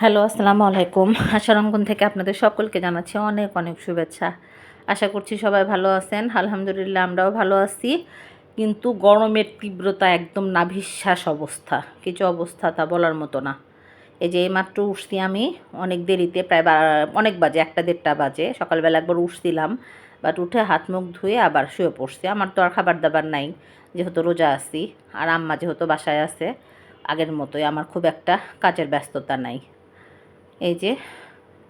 Hello, আসসালামু আলাইকুম। আশারঙ্গন থেকে আপনাদের সকলকে জানাচ্ছি অনেক অনেক শুভেচ্ছা। আশা করছি সবাই ভালো আছেন। আলহামদুলিল্লাহ আমরাও ভালো আছি। কিন্তু গরমের তীব্রতা একদম নাভিশ্বাস অবস্থা। কিছু অবস্থা তা বলার মতো না। এই যে এইমাত্র উঠছি আমি, অনেক দেরিতে, প্রায় অনেক বাজে, একটা দেড়টা বাজে। সকালবেলা একবার উঠছিলাম বাট উঠে হাত মুখ ধুয়ে আবার শুয়ে পড়ছি। আমার তো আর খাবার দাবার নাই, যেহেতু রোজা আছি। আর আম্মা যেহেতু বাসায় আছে, আগের মতোই আমার খুব একটা কাজের ব্যস্ততা নাই। এই যে,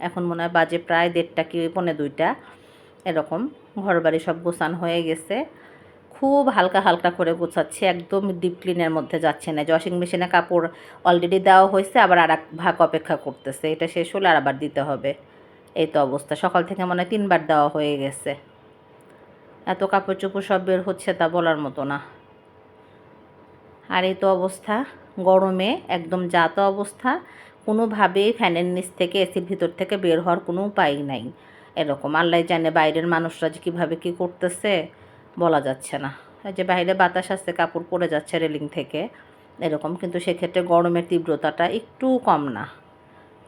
এখন মনে হয় বাজে প্রায় দেড়টা কি পনে দুইটা, এরকম ঘর বাড়ি সব গোছান হয়ে গেছে। খুব হালকা হালকা করে গোছাচ্ছি, একদম ডিপ ক্লিনের মধ্যে যাচ্ছে না। ওয়াশিং মেশিনে কাপড় অলরেডি দেওয়া হয়েছে, আবার আর এক ভাগ অপেক্ষা করতেছে। এটা শেষ হলে আর আবার দিতে হবে। এই তো অবস্থা। সকাল থেকে মনে হয় তিনবার দেওয়া হয়ে গেছে। এত কাপড় চোপড় সব বের হচ্ছে তা বলার মতো না। আর এই তো অবস্থা। গরমে একদম জাত অবস্থা। কোনোভাবেই ফ্যানের নিচ থেকে এসির ভিতর থেকে বের হওয়ার কোনো উপায় নাই। এরকম আল্লাহ জানে বাইরের মানুষরা যে কীভাবে কী করতেছে, বলা যাচ্ছে না। যে বাইরে বাতাস আসছে, কাপড় পরে যাচ্ছে রেলিং থেকে, এরকম কিন্তু সেক্ষেত্রে গরমের তীব্রতাটা একটু কম না।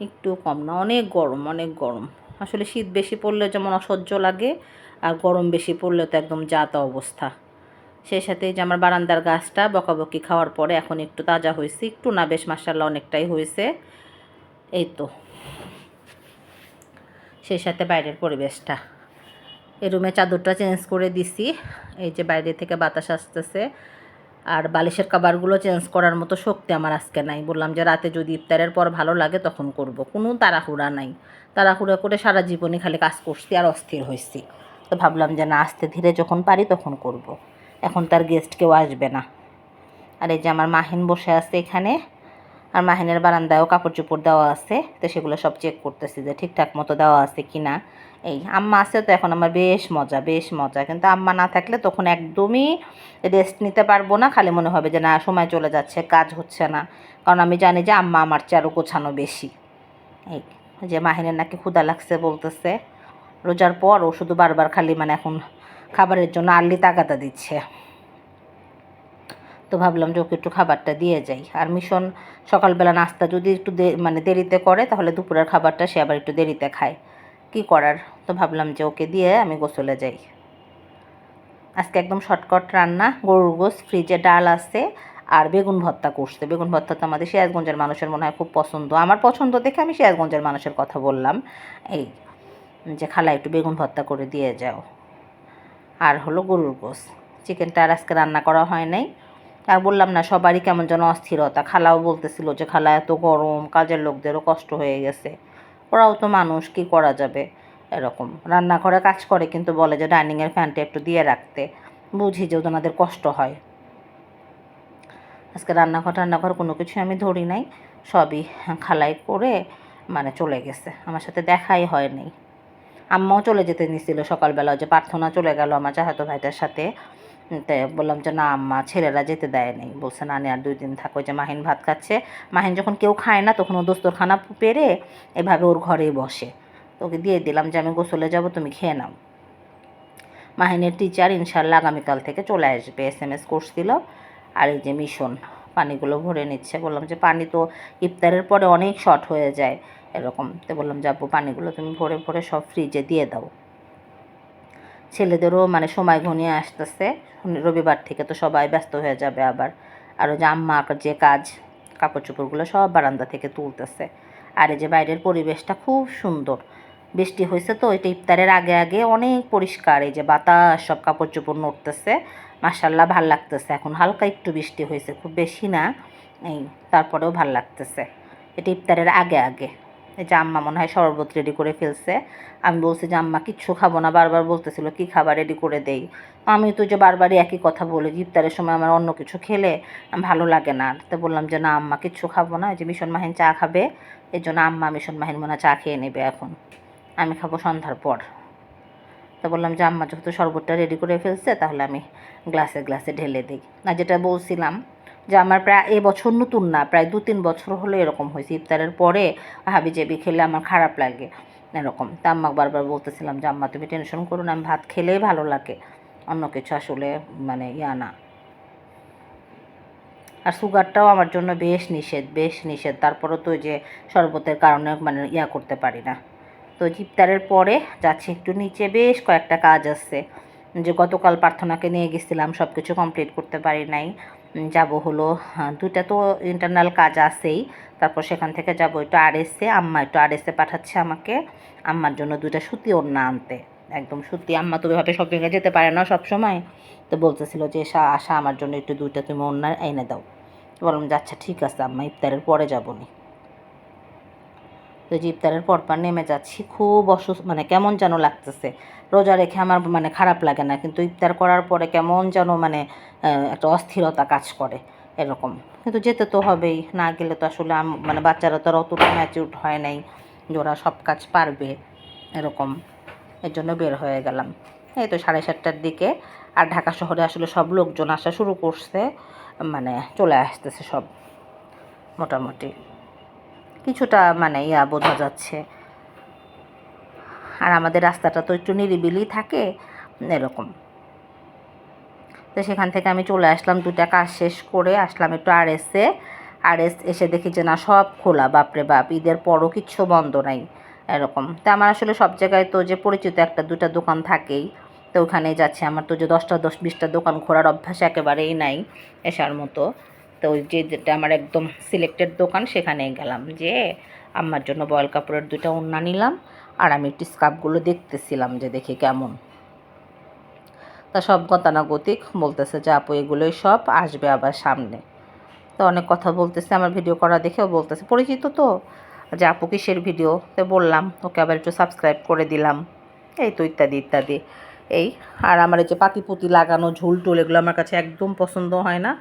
একটু কম না, অনেক গরম অনেক গরম। আসলে শীত বেশি পড়লে যেমন অসহ্য লাগে, আর গরম বেশি পড়লে তো একদম জাতা অবস্থা। সেই সাথে যে আমার বারান্দার গাছটা বকাবকি খাওয়ার পরে এখন একটু তাজা হয়েছে, একটু না বেশ মাসাল্লাহ অনেকটাই হয়েছে। এই তো। সেই সাথে বাইরের পরিবেশটা। এই রুমে চাদরটা চেঞ্জ করে দিছি। এই যে বাইরে থেকে বাতাস আসতেছে। আর বালিশের কাবারগুলো চেঞ্জ করার মতো শক্তি আমার আজকে নাই। বললাম যে রাতে যদি ইফতারের পর ভালো লাগে তখন করব। কোনো তাড়াহুড়া নাই। তাড়াহুড়া করে সারা জীবনই খালি কাজ করছি আর অস্থির হয়েছি তো ভাবলাম যে না, আস্তে ধীরে যখন পারি তখন করব। এখন তার গেস্ট কেউ আসবে না। আর এই যে আমার মাহিন বসে আছে এখানে। আর মাহিনের বারান্দায়ও কাপড় চোপড় দেওয়া আছে, তো সেগুলো সব চেক করতেছি যে ঠিকঠাক মতো দেওয়া আছে কি না এই আম্মা আছে তো এখন আমার বেশ মজা বেশ মজা। কিন্তু আম্মা না থাকলে তখন একদমই রেস্ট নিতে পারব না, খালি মনে হবে যে না, সময় চলে যাচ্ছে, কাজ হচ্ছে না। কারণ আমি জানি যে আম্মা আমার চেয়ে আরও গোছানো বেশি। এই যে মাহিনের নাকি ক্ষুদা লাগছে বলতেছে, রোজার পর ও শুধু বারবার খালি মানে এখন খাবারের জন্য আর্লি তাগাদা দিচ্ছে। তো ভাবলাম যে ওকে একটু খাবারটা দিয়ে যাই। আর মিশন সকালবেলা নাস্তা যদি একটু মানে দেরিতে করে, তাহলে দুপুরের খাবারটা সে আবার একটু দেরিতে খায়। কি করার? তো ভাবলাম যে ওকে দিয়ে আমি গোসলে যাই। আজকে একদম শর্টকাট রান্না, গরুর গোস ফ্রিজে ডাল আছে, আর বেগুন ভর্তা করছে। বেগুন ভর্তা তো আমাদের সিরাজগঞ্জের মানুষের মনে হয় খুব পছন্দ। আমার পছন্দ দেখে আমি সিরাজগঞ্জের মানুষের কথা বললাম। এই যে খালা, একটু বেগুন ভর্তা করে দিয়ে যাও। আর হলো গরুর গোস চিকেনটা আর আজকে রান্না করা হয় নাই। আর বললাম না, সবারই কেমন যেন অস্থিরতা। খালাও বলতেছিল যে, খালা, এত গরম, কাজের লোকদেরও কষ্ট হয়ে গেছে। ওরাও তো মানুষ, কি করা যাবে? এরকম। রান্নাঘরে কাজ করে, কিন্তু বলে যে, ডাইনিংয়ের ফ্যানটা একটু দিয়ে রাখতে। বুঝি যে, ওনাদের কষ্ট হয়। আজকে রান্নাঘর রান্নাঘর কোনো কিছু আমি ধরি নাই। সবই খালাই করে মানে চলে গেছে। আমার সাথে দেখাই হয়নি আম্মাও চলে যেতে নিছিল সকালবেলা। যে প্রার্থনা চলে গেল আমার চাহাতো ভাইটার সাথে। তাই বললাম যে, না, আম্মা, ছেলেরা যেতে দেয় নাই। বলছে, না আর দুই দিন থাকো। যে মাহিন ভাত খাচ্ছে। মাহিন যখন কেউ খায় না, তখন ও দোস্তরখানা পেরে এভাবে ওর ঘরেই বসে। তো ওকে দিয়ে দিলাম যে, আমি গোসলে যাব, তুমি খেয়ে নাও। মাহিনের টিচার ইনশাল্লাহ আগামীকাল থেকে চলে আসবে। এস এম এস কোর্স দিল। আর এই যে মিশন পানিগুলো ভরে নিচ্ছে। বললাম যে, পানি তো ইফতারের পরে অনেক শর্ট হয়ে যায়। এরকম। তো বললাম, যাব, পানিগুলো তুমি ভরে ভরে সব ফ্রিজে দিয়ে দাও। ছেলেদেরও মানে সময় ঘনিয়ে আসতেছে। রবিবার থেকে তো সবাই ব্যস্ত হয়ে যাবে আবার। আরও যে আম্মা যে কাজ কাপড় চোপড়গুলো সব বারান্দা থেকে তুলতেছে। আর এই যে বাইরের পরিবেশটা খুব সুন্দর। বৃষ্টি হয়েছে তো, এটা ইফতারের আগে আগে অনেক পরিষ্কার। এই যে বাতাস, সব কাপড় চোপড় নড়তেছে। মাসাল্লাহ ভালো লাগতেছে। এখন হালকা একটু বৃষ্টি হয়েছে, খুব বেশি না। এই, তারপরেও ভালো লাগতেছে। এটা ইফতারের আগে আগে। যে আম্মা মনে হয় শরবত রেডি করে ফেলছে। আমি বলছি যে আম্মা, কিচ্ছু খাব না, বারবার বলতেছিল, কি খাবার রেডি করে দেই? আমি তো যে বারবারই একই কথা বলি, ইফতারের সময় আমার অন্য কিছু খেলে ভালো লাগে না। তো বললাম যে, না আম্মা, কিচ্ছু খাব না যে মিশন মাহিন চা খাবে এর জন্য আম্মা মিশন মাহিন মনে চা খেয়ে নেবে এখন। আমি খাব সন্ধ্যার পর। তো বললাম যে, আম্মা, যেহেতু শরবতটা রেডি করে ফেলছে, তাহলে আমি গ্লাসে গ্লাসে ঢেলে দিই। না যেটা বলছিলাম যে আমার প্রায় এ বছর নতুন না, প্রায় দু তিন বছর হলো এরকম হয়েছে। ইফতারের পরে হাবি জেবি খেলে আমার খারাপ লাগে এরকম। তা আম্মা বারবার বলতেছিলাম যে, আম্মা, তুমি টেনশন করো না, আমি ভাত খেলেই ভালো লাগে। অন্য কিছু আসলে মানে ইয়া না। আর সুগারটাও আমার জন্য বেশ নিষেধ বেশ নিষেধ। তারপরেও তো যে শরবতের কারণে মানে ইয়া করতে পারি না। তো ইফতারের পরে যাচ্ছি একটু নিচে, বেশ কয়েকটা কাজ আছে। যে গতকাল প্রার্থনাকে নিয়ে গেছিলাম সব কিছু কমপ্লিট করতে পারি নাই। যাব হলো দুটা দুইটা তো ইন্টারনাল কাজ আছেই। তারপর সেখান থেকে যাব একটু আরএসে আম্মা একটু আরএসে পাঠাচ্ছে আমাকে। আম্মার জন্য দুটা সুতি ওড়না আনতে। একদম সুতি। আম্মা তো ওইভাবে শপিংয়ে যেতে পারে না সব সময় তো বলতেছিল যে এসা আসা আমার জন্য একটু দুইটা তুমি অন্যায় এনে দাও। বললাম যে আচ্ছা ঠিক আছে আম্মা, ইফতারের পরে যাব নি। তো ইফতারের পরপর নেমে যাচ্ছি। খুব অসুস্থ মানে কেমন যেন লাগতেছে। রোজা রেখে আমার মানে খারাপ লাগে না, কিন্তু ইফতার করার পরে কেমন যেন মানে একটা অস্থিরতা কাজ করে এরকম। কিন্তু যেতে তো হবেই, না গেলে তো আসলে মানে বাচ্চারা তো অতটা ম্যাচিউড হয় নাই ওরা সব কাজ পারবে এরকম। এর জন্য বের হয়ে গেলাম। এই তো সাড়ে সাতটার দিকে আর ঢাকা শহরে আসলে সব লোকজন আসা শুরু করছে মানে চলে আসতেছে সব, মোটামুটি। কিছুটা মানে ইয়া বোঝা যাচ্ছে। আর আমাদের রাস্তাটা তো একটু নিরিবিলি থাকে, এরকম। তো সেখান থেকে আমি চলে আসলাম দুটা কাজ শেষ করে আসলাম একটু আর এসে আর এস এসে দেখি যে না, সব খোলা, বাপরে বাপ, ঈদের পরও কিচ্ছু বন্ধ নাই, এরকম। তো আমার আসলে সব জায়গায় তো যে পরিচিত একটা দুটা দোকান থাকেই। তো ওখানেই যাচ্ছে আমার তো যে দশটা, দশ, বিশটা দোকান ঘোরার অভ্যাস একেবারেই নাই, এসার মতো। তো যেটা আমার একদম সিলেক্টেড দোকান সেখানে গেলাম। যে আমার জন্য বয়েল কাপড়ের দুটা ওড়না নিলাম আর আমি একটু স্কার্ফগুলো দেখতেছিলাম যে দেখি কেমন। তা সব গতানাগতিক বলতেছে যে, আপু, এগুলোই সব আসবে আবার সামনে। তো অনেক কথা বলতেছে, আমার ভিডিও করা দেখেও বলতেছে, পরিচিত তো? যে, আপু, কিসের ভিডিও তো বললাম, ওকে আবার একটু সাবস্ক্রাইব করে দিলাম। এই তো ইত্যাদি ইত্যাদি। এই, আর আমার এই যে পাতিপুতি লাগানো ঝুল টুল, এগুলো আমার কাছে একদম পছন্দ হয় না।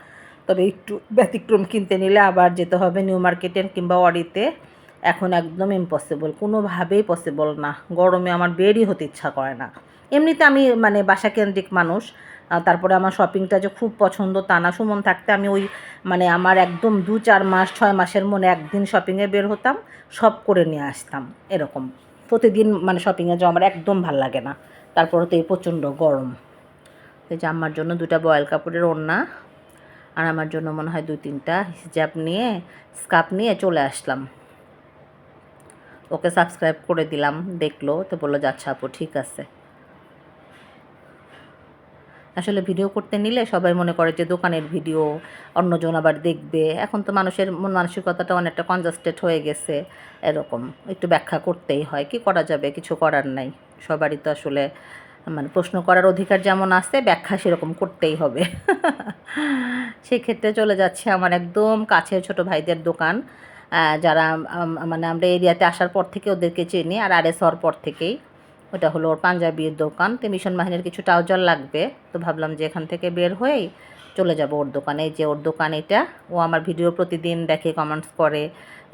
তবে একটু ব্যতিক্রম কিনতে নিলে আবার যেতে হবে নিউ মার্কেটের কিংবা অডিতে। এখন একদম ইম্পসিবল কোনোভাবেই পসিবল না। গরমে আমার বেরই হতে ইচ্ছা করে না। এমনিতে আমি মানে বাসা কেন্দ্রিক মানুষ তারপরে আমার শপিংটা যে খুব পছন্দ তা না। সুমন থাকতে আমি ওই মানে আমার একদম দু চার মাস, ছয় মাসের মনে একদিন শপিংয়ে বের হতাম, সব করে নিয়ে আসতাম, এরকম। প্রতিদিন মানে শপিংয়ে যাওয়া আমার একদম ভালো লাগে না। তারপরে তো এই প্রচণ্ড গরম। এই যে আমার জন্য দুটা বয়েল কাপড়ের ওড়না আর আমার জন্য মনে হয় দুই তিনটা হিজাব নিয়ে, স্কার্ফ নিয়ে চলে আসলাম। ওকে সাবস্ক্রাইব করে দিলাম, দেখল, তো বলল যাচ্ছে আপু, ঠিক আছে। আসলে ভিডিও করতে নিলে সবাই মনে করে যে দোকানের ভিডিও অন্যজন আবার দেখবে। এখন তো মানুষের মন মানসিকতাটা অনেকটা কনজাস্টেড হয়ে গেছে, এরকম। একটু ব্যাখ্যা করতেই হয়, কি করা যাবে? কিছু করার নাই। সবারই তো আসলে মানে প্রশ্ন করার অধিকার যেমন আছে, ব্যাখ্যা সেরকম করতেই হবে। সেক্ষেত্রে চলে যাচ্ছে আমার একদম কাছে ছোট ভাইদের দোকান যারা মানে আমরা এরিয়াতে আসার পর থেকে ওদেরকে চিনি, আর আরএস হওয়ার পর থেকেই। ওটা হলো ওর পাঞ্জাবির দোকান। তো মিশন বাহিনীর কিছু ট্রাউজার লাগবে। তো ভাবলাম যে এখান থেকে বের হয়েই চলে যাব ওর দোকানে। যে ওর দোকান এটা, ও আমার ভিডিও প্রতিদিন দেখে কমেন্টস করে।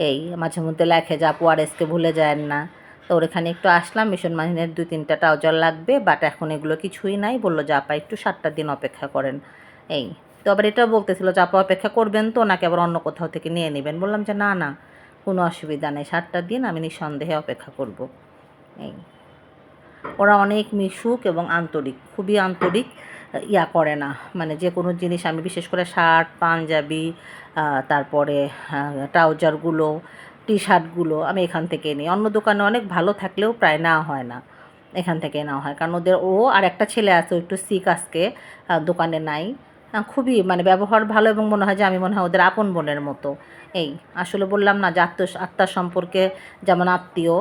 এই মাঝে মধ্যে লেখে যে, আপু আর এসকে ভুলে যায় না। তো ওর এখানে একটু আসলাম, মিশন বাহিনীর দুই তিনটা ট্রাউজার লাগবে বাট এখন এগুলো কিছুই নাই। বলল যে, আপা, একটু সাতটা দিন অপেক্ষা করেন। এই, তো আবার এটাও বলতেছিল যে, আপা, অপেক্ষা করবেন তো, নাকি আবার অন্য কোথাও থেকে নিয়ে নেবেন? বললাম যে, না না, কোনো অসুবিধা নেই, সাতটা দিন আমি নিঃসন্দেহে অপেক্ষা করব। এই, ওরা অনেক মিশুক এবং আন্তরিক, খুবই আন্তরিক, ইয়া করে না। মানে যে কোনো জিনিস আমি বিশেষ করে শার্ট, পাঞ্জাবি তারপরে ট্রাউজারগুলো টি শার্টগুলো আমি এখান থেকে নিই। অন্য দোকানে অনেক ভালো থাকলেও প্রায় নেওয়া হয় না, এখান থেকে নেওয়া হয়। কারণ ওদের ও আর একটা ছেলে আছে একটু সিক আজকে দোকানে নাই। খুবই মানে ব্যবহার ভালো এবং মনে হয় যে আমি মনে হয় ওদের আপন বোনের মতো। এই, আসলে বললাম না যে আত্ম আত্মার সম্পর্কে যেমন আত্মীয়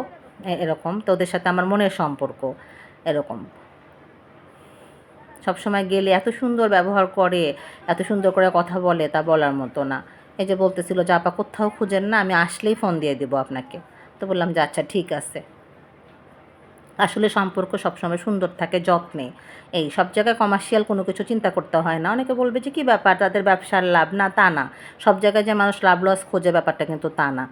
এরকম, তো ওদের সাথে আমার মনের সম্পর্ক এরকম। সবসময় গেলে এত সুন্দর ব্যবহার করে, এত সুন্দর করে কথা বলে তা বলার মতো না। এই যে বলতেছিল যে, আপা কোথাও খুঁজেন না, আমি আসলেই ফোন দিয়ে দেবো আপনাকে। তো বললাম যে আচ্ছা ঠিক আছে। আসলে সম্পর্ক সবসময় সুন্দর থাকে, যত্নে। এই সব জায়গায় কমার্শিয়াল কোনো কিছু চিন্তা করতে হয় না। অনেকে বলবে যে, কী ব্যাপার? তাদের ব্যবসার লাভ না, তা না। সব জায়গায় যে মানুষ লাভ লস খোঁজে, ব্যাপারটা কিন্তু তা না।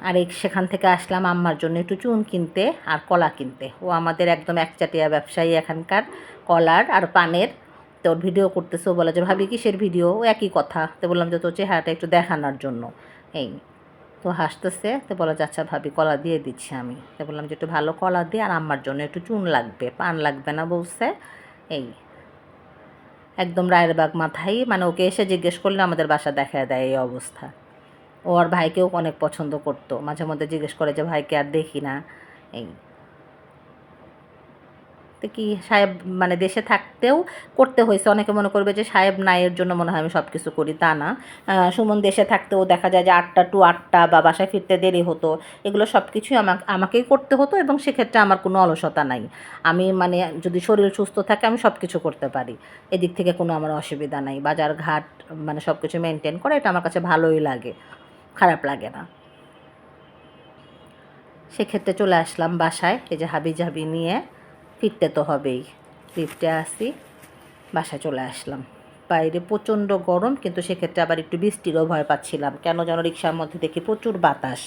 আর এই সেখান থেকে আসলাম আম্মার জন্য একটু চুন কিনতে আর কলা কিনতে। ও আমাদের একদম একচাটিয়া ব্যবসায়ী এখানকার, কলার আর পানের। তো ওর ভিডিও করতেছে বলে যে, ভাবি, কিসের ভিডিও ও একই কথা। তো বললাম যে, তোর চেহারাটা একটু দেখানোর জন্য। এই, তো হাসতেছে, তো বলা যে আচ্ছা ভাবি, কলা দিয়ে দিচ্ছি আমি। তো বললাম যে, একটু ভালো কলা দিয়ে আর আমার জন্য একটু চুন লাগবে। পান লাগবে না, বলছে। এই, একদম রায়েরবাগ মাথায় মানে ওকে এসে জিজ্ঞেস করলে আমাদের বাসা দেখা দেয় এই অবস্থা। ও আর ভাইকেও অনেক পছন্দ করতো, মাঝে মধ্যে জিজ্ঞেস করে যে, ভাইকে আর দেখি না। এই তো কি সাহেব মানে দেশে থাকতেও করতে হয়েছে? অনেকে মনে করবে যে সাহেব নাইয়ের জন্য মনে হয় আমি সব কিছু করি, তা না। সুমন দেশে থাকতেও দেখা যায় যে আটটা টু আটটা বা বাসায় ফিরতে দেরি হতো। এগুলো সব কিছুই আমাকে, আমাকেই করতে হতো এবং সেক্ষেত্রে আমার কোনো অলসতা নাই। আমি মানে যদি শরীর সুস্থ থাকে আমি সব কিছু করতে পারি। এদিক থেকে কোনো আমার অসুবিধা নাই। বাজার ঘাট মানে সব কিছু মেনটেন করা, এটা আমার কাছে ভালোই লাগে। খারাপ লাগে না। সেক্ষেত্রে চলে আসলাম বাসায়, এই যে হাবি জাবি নিয়ে। ফিরতে তো হবেই। লিফটে আসি, বাসায় চলে আসলাম। বাইরে প্রচণ্ড গরম, কিন্তু সেক্ষেত্রে আবার একটু বৃষ্টিরও ভয় পাচ্ছিলাম। কেন যেন রিক্সার মধ্যে দেখি প্রচুর বাতাস,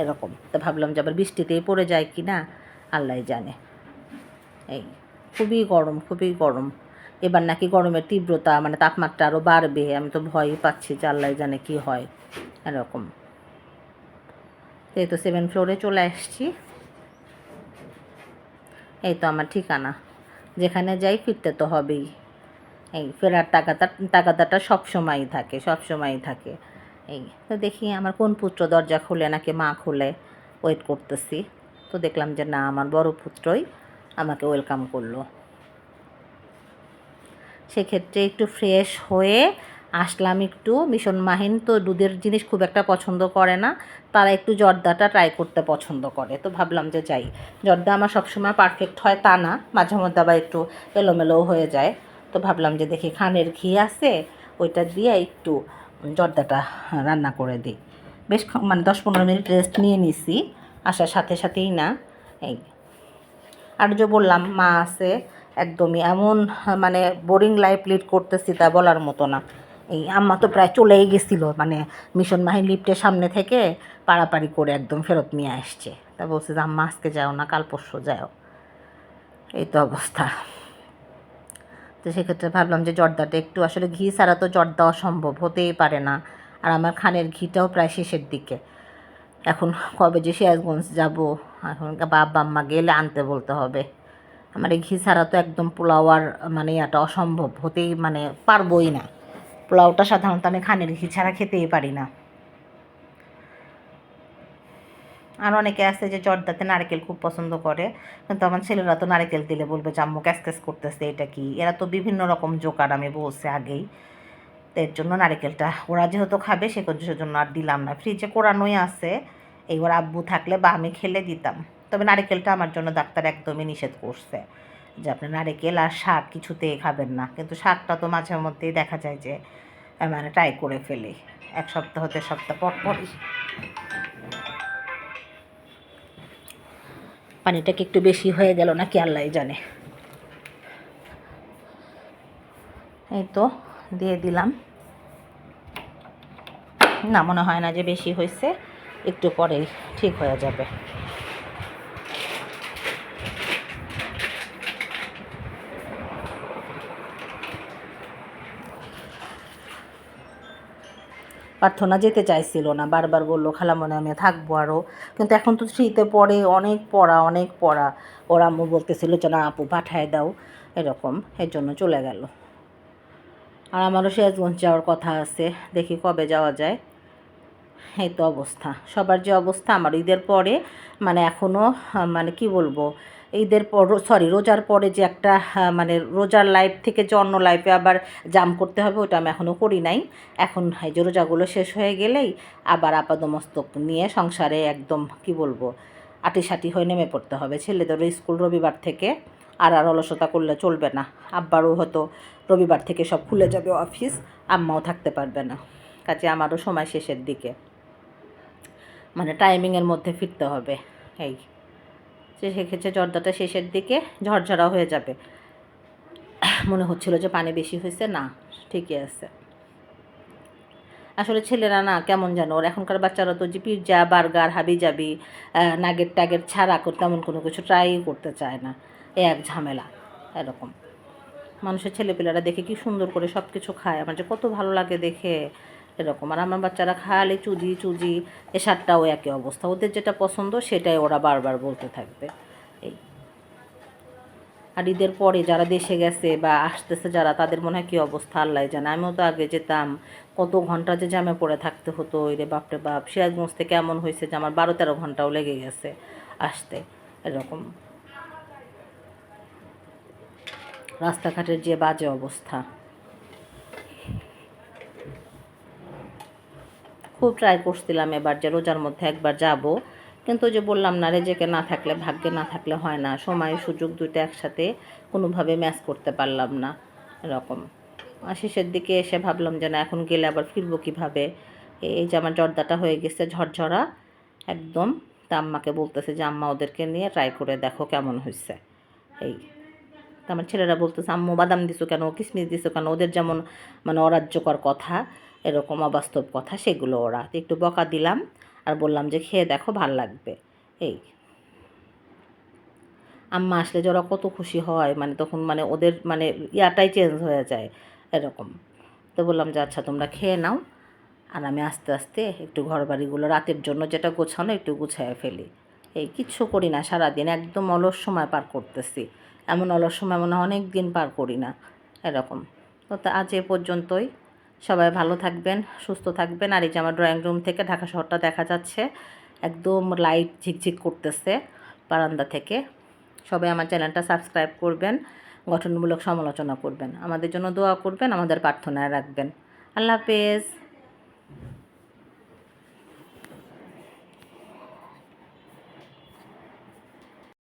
এরকম। তো ভাবলাম যে আবার বৃষ্টিতেই পড়ে যায় কি না আল্লাহ জানে। এই, খুবই গরম খুবই গরম। এবার নাকি গরমের তীব্রতা মানে তাপমাত্রা আরও বাড়বে, আমি তো ভয়ই পাচ্ছি যে আল্লাহ জানে কি হয়, এরকম। এই তো সেভেন ফ্লোরে চলে আসছি। এই তো আমার ঠিকানা। যেখানে যাই ফিরতে তো হবেই। এই ফেরার টাকাটা টাকাদাটা সবসময়ই থাকে সবসময়ই থাকে। এই তো দেখি আমার কোন পুত্র দরজা খুলে নাকি মা খুলে। ওয়েট করতেছি। তো দেখলাম যে না, আমার বড় পুত্রই আমাকে ওয়েলকাম করল। সেক্ষেত্রে একটু ফ্রেশ হয়ে আসলাম একটু। মিশন মাহিন তো দুধের জিনিস খুব একটা পছন্দ করে না। তারা একটু জর্দাটা ট্রাই করতে পছন্দ করে। তো ভাবলাম যে যাই, জর্দা আমার সবসময় পারফেক্ট হয় তা না, মাঝে মধ্যে আবার একটু এলোমেলোও হয়ে যায়। তো ভাবলাম যে দেখি খানের ঘি আছে, ওইটা দিয়ে একটু জর্দাটা রান্না করে দিই। বেশ মানে দশ পনেরো মিনিট রেস্ট নিয়ে নিছি, আসার সাথে সাথেই না, এই। আর যে বললাম, মা আছে, একদমই এমন মানে বোরিং লাইফ লিড করতেছি তা বলার মতো না। এই আম্মা তো প্রায় চলেই গেছিল মানে মিশন মাহিন লিফটের সামনে থেকে পাড়াপাড়ি করে একদম ফেরত নিয়ে আসছে। তা বলছে যে, আম্মা, আজকে যাও না, কাল পরশু যাও। এই তো অবস্থা। তো সেক্ষেত্রে ভাবলাম যে, জর্দাটা একটু, আসলে ঘি ছাড়া তো জর্দা অসম্ভব, হতেই পারে না। আর আমার খানের ঘিটাও প্রায় শেষের দিকে। এখন কবে যে সিরাজগঞ্জ যাব, এখন বাবা আম্মা গেলে আনতে বলতে হবে। আমার এই ঘি ছাড়া তো একদম পোলাও আর মানে এটা অসম্ভব, হতেই মানে পারবই না। পোলাওটা সাধারণত আমি খানের ঘি ছাড়া খেতেই পারি না। আর অনেকে আছে যে জর্দাতে নারকেল খুব পছন্দ করে, কিন্তু আমার ছেলেরা তো নারকেল দিলে বলবে যে, আম্মু ক্যাস ক্যাস করতেছে, এটা কি? এরা তো বিভিন্ন রকম জোকার, আমি বলছি আগেই। তো এর জন্য নারকেলটা ওরা যেহেতু খাবে সে জন্য আর দিলাম না। ফ্রিজে কোরানোই আছে, এইবার আব্বু থাকলে বা আমি খেলে দিতাম। তবে নারকেলটা আমার জন্য ডাক্তার একদমই নিষেধ করছে। যে আপনি নারকেল আর শাক কিছুতেই খাবেন না। কিন্তু শাকটা তো মাঝে মধ্যেই দেখা যায় যে মানে ট্রাই করে ফেলি। এক সপ্তাহ হতে সপ্তাহ পর পরই। পানিটা কি একটু বেশি হয়ে গেল নাকি আল্লাহ জানে। এই তো, দিয়ে দিলাম। না, মনে হয় না যে বেশি হয়েছে, একটু পরেই ঠিক হয়ে যাবে। প্রার্থনা যেতে চাইছিল না। বারবার বলল খালামনে আমি থাকব আরও কিন্তু এখন তো শীতে পড়ে অনেক পড়া অনেক পড়া। ওর আম্মু বলতেছিল যে না আপু, পাঠায় দাও। এরকম, এর জন্য চলে গেল। আর আমারও সিরাজগঞ্জ যাওয়ার কথা আছে, দেখি কবে যাওয়া যায়। এই তো অবস্থা। সবার যে অবস্থা, আমার ঈদের পরে মানে এখনও মানে কি বলব ঈদের পর সরি রোজার পরে যে একটা মানে রোজার লাইফ থেকে যে অন্য লাইফে আবার জাম করতে হবে ওটা আমি এখনও করি নাই। এখন এই যে রোজাগুলো শেষ হয়ে গেলেই আবার আপাদমস্তক নিয়ে সংসারে একদম, কি বলব, আটিসাটি হয়ে নেমে পড়তে হবে। ছেলেদেরও স্কুল রবিবার থেকে আর আর অলসতা করলে চলবে না। আব্বারও হয়তো রবিবার থেকে সব খুলে যাবে অফিস আম্মাও থাকতে পারবে না। কাজে আমারও সময় শেষের দিকে। মানে টাইমিংয়ের মধ্যে ফিরতে হবে, এই। সেক্ষেত্রে জর্দাটা শেষের দিকে ঝরঝরা হয়ে যাবে। মনে হচ্ছিল যে পানি বেশি হয়েছে, না, ঠিকই আছে। আসলে ছেলেরা না কেমন যেন, ওর এখনকার বাচ্চারা তো যে পিৎজা, বার্গার হাবি জাবি নাগের টাগেট ছাড়া কর- তেমন কোনো কিছু ট্রাই করতে চায় না। এ এক ঝামেলা, এরকম। মানুষের ছেলেপেলেরা দেখে কি সুন্দর করে সব কিছু খায়, আমার যে কত ভালো লাগে দেখে। এরকম। আর আমার বাচ্চারা খালি চুজি চুজি, এ সারটাও একই অবস্থা। ওদের যেটা পছন্দ সেটাই ওরা বারবার বলতে থাকবে। এই। আর ঈদের পরে যারা দেশে গেছে বা আসতেছে যারা, তাদের মনে হয় কী অবস্থা? আল্লাহ জানে। আমিও তো আগে যেতাম, কত ঘণ্টা যে জ্যামে পড়ে থাকতে হতো রে বাপরে বাপ, সিরাজগঞ্জ থেকে এমন হয়েছে যে আমার বারো তেরো ঘন্টাও লেগে গেছে আসতে, এরকম। রাস্তাঘাটের যে বাজে অবস্থা। খুব ট্রাই করছিলাম এবার যে রোজার মধ্যে একবার যাব। কিন্তু যে বললাম না রেজেকে না থাকলে ভাগ্যে না থাকলে হয় না। সময় সুযোগ দুইটা একসাথে কোনোভাবে ম্যাচ করতে পারলাম না এরকম। শেষের দিকে এসে ভাবলাম যে না, এখন গেলে আবার ফিরবো কীভাবে? এই যে আমার জর্দাটা হয়ে গেছে ঝরঝরা একদম। তা আম্মাকে বলতেছে যে, আম্মা, ওদেরকে নিয়ে ট্রাই করে দেখো কেমন হয়েছে এই তা আমার ছেলেরা বলতেছে, আম্মু, বাদাম দিছো কেন? কিশমিশ দিছো কেন? ওদের যেমন মানে অরাজ্যকর কথা। এরকম অবাস্তব কথা সেগুলো ওরা। একটু বকা দিলাম আর বললাম যে, খেয়ে দেখো, ভালো লাগবে। এই। আম্মা আসলে যে ওরা কত খুশি হয় মানে তখন মানে ওদের মানে ইয়াটাই চেঞ্জ হয়ে যায় এরকম। তো বললাম যে আচ্ছা তোমরা খেয়ে নাও। আর আমি আস্তে আস্তে একটু ঘর বাড়িগুলো রাতের জন্য যেটা গোছানো একটু গুছায় ফেলি। এই কিচ্ছু করি না, সারাদিন একদম অলস সময় পার করতেছি। এমন অলস সময় মনে অনেক দিন পার করি না, এরকম। তো আজ এ পর্যন্তই। সবাই ভালো থাকবেন, সুস্থ থাকবেন। আর এই যে আমার ড্রয়িং রুম থেকে ঢাকা শহরটা দেখা যাচ্ছে, একদম লাইট ঝিকঝিক করতেছে বারান্দা থেকে। সবাই আমার চ্যানেলটা সাবস্ক্রাইব করবেন, গঠনমূলক সমালোচনা করবেন। আমাদের জন্য দোয়া করবেন, আমাদের প্রার্থনায় রাখবেন। আল্লাহ হাফেজ।